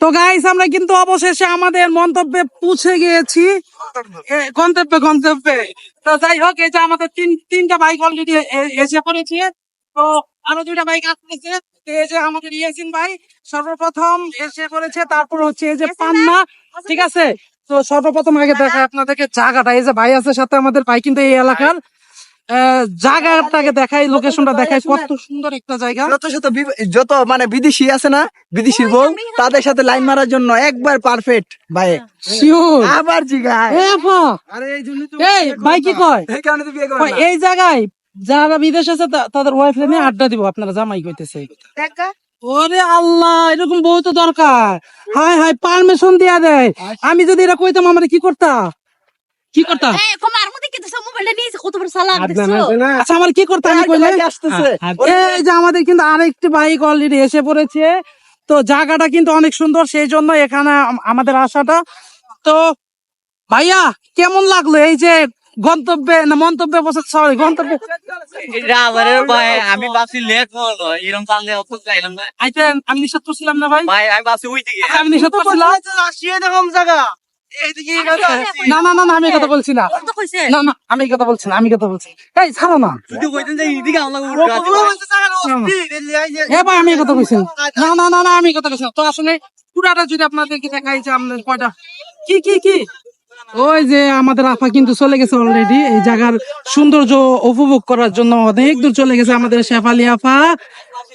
তো গাইস আমরা কিন্তু অবশেষে আমাদের মন্তব্যে পৌঁছে গিয়েছি। গন্তব্যে গন্তব্যে। তো যাই হোক এই যে আমাদের তিন তিনটা বাইক অলরেডি এসে পড়েছে। তো আরও দুইটা বাইক আসতেছে। এই যে আমাদের ইয়াসিন ভাই সর্বপ্রথম এসে পড়েছে তারপর হচ্ছে এই যে পান্না। ঠিক আছে? তো সর্বপ্রথম আগে দেখা আপনাদেরকে জায়গাটা। এই যে ভাই আছে সাথে আমাদের ভাই কিন্তু এই এলাকার। দেখাই লোকেশনটা দেখাই কত সুন্দর একটা জায়গা। যত শত যত মানে বিদেশি আছে না বিদেশি বউ তাদের সাথে লাইন মারার জন্য একবার পারফেক্ট ভাই। শিওর আবার জিগায়। এ আপা। আরে এই জন্য এই ভাই কি কয়? এই কারণে তো বিয়ে করে এই জায়গায় যারা বিদেশ আছে তাদের ওয়াইফ নিয়ে আড্ডা দিব আপনারা জামাই কইতেছে। ওরে আল্লাহ এরকম বউ তো দরকার। হাই হাই পারমিশন দিয়া দেয়। আমি যদি এটা কইতাম আমরা কি করতা? কি করতা? নিয়েছে কত বড় দেখছ? আচ্ছা আমার কি করতে আমি কইলে? আসতেছে। এই যে আমাদের কিন্তু আরেকটি বাইক অলরেডি এসে পড়েছে। তো জায়গাটা কিন্তু অনেক সুন্দর সেই জন্য এখানে আমাদের আসাটা। তো ভাইয়া কেমন লাগল? এই যে গন্তব্যে না মন্তব্যে বসে সরি গন্তব্যে। ভাই আমি বাসি লেট হলো এরকম চাললে অত চাইলাম না। আইতে আমি নিষেধ করছিলাম না ভাই? ভাই আমি বাসি ওই দিকে আমি নিষেধ করছিলাম। এরকম জায়গা। না না না না, আমি কথা বলছি না। না না আমি কথা বলছি না আমি কথা বলছি এই ছাড়ো না। তুই কইতেন যে এইদিকে আমরা এ ভাই আমি কথা বলছি না। না না না না আমি কথা বলছি তো আসলে পুরাটা যদি আপনাদেরকে দেখাই যে আমাদের কয়টা কি কি কি? ওই যে আমাদের আপা কিন্তু চলে গেছে অলরেডি এই জায়গার সৌন্দর্য উপভোগ করার জন্য অনেক দূর চলে গেছে আমাদের শেফালি আপা।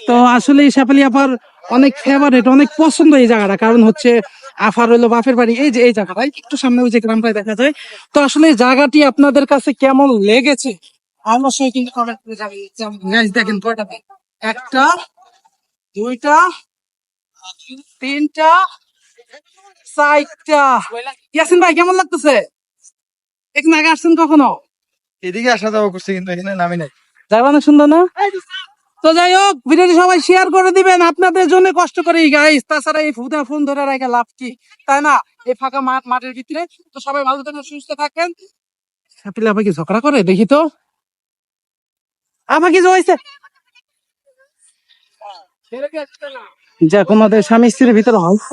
তো আসলে এই শেফালি আফার অনেক ফেভারেট অনেক পছন্দ এই জায়গাটা। কারণ হচ্ছে আফার হলো বাপের বাড়ি। এই যে এই জায়গাটা একটু সামনে ওই যে গ্রামটাই দেখা যায়। তো আসলে জায়গাটি আপনাদের কাছে কেমন লেগেছে? অবশ্যই কিন্তু কমেন্ট করে জানাবেন দেখেন কয়টা একটা দুইটা তিনটা চারটা। ইয়াসিন ভাই কেমন লাগতেছে? এখানে আগে আসছেন কখনো? এদিকে আসা যাওয়া করছে কিন্তু এখানে নামি নাই। জায়গা অনেক সুন্দর না? তো যাই হোক, ভিডিওটি সবাই শেয়ার করে দিবেন। আপনাদের জন্য কষ্ট করে গাইস তাছাড়া এই ফুদা ফোন ধরে রেখে লাভ কি? তাই না? এই ফাঁকা মাঠ মাঠের ভিতরে। তো সবাই ভালো থাকেন, সুস্থ থাকেন। সাপিলে আবার কি ঝগড়া করে? দেখি তো। আবার কি হয়েছে? যা কোনদের স্বামী স্ত্রীর ভিতরে অল্প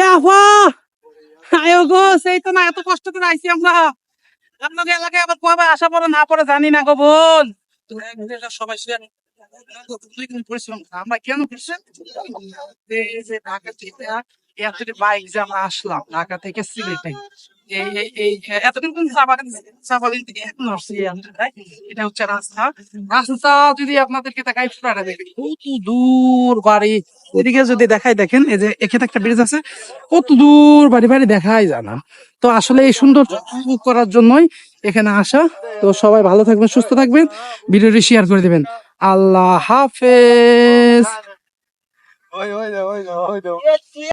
এ আফা! গো, সেই তো না এত কষ্ট করে আমরা। এলাকায় আবার আসা পরে না পরে জানি না গো বোন। সবাই। আমরা কেন ঢাকা থেকে আসলাম, ঢাকা থেকে সিলেটে। কত দূর বাড়ি বাড়ি দেখাই যায় না তো আসলে এই সুন্দর করার জন্যই এখানে আসা তো সবাই ভালো থাকবেন সুস্থ থাকবেন ভিডিওটি শেয়ার করে দিবেন আল্লাহ হাফেজ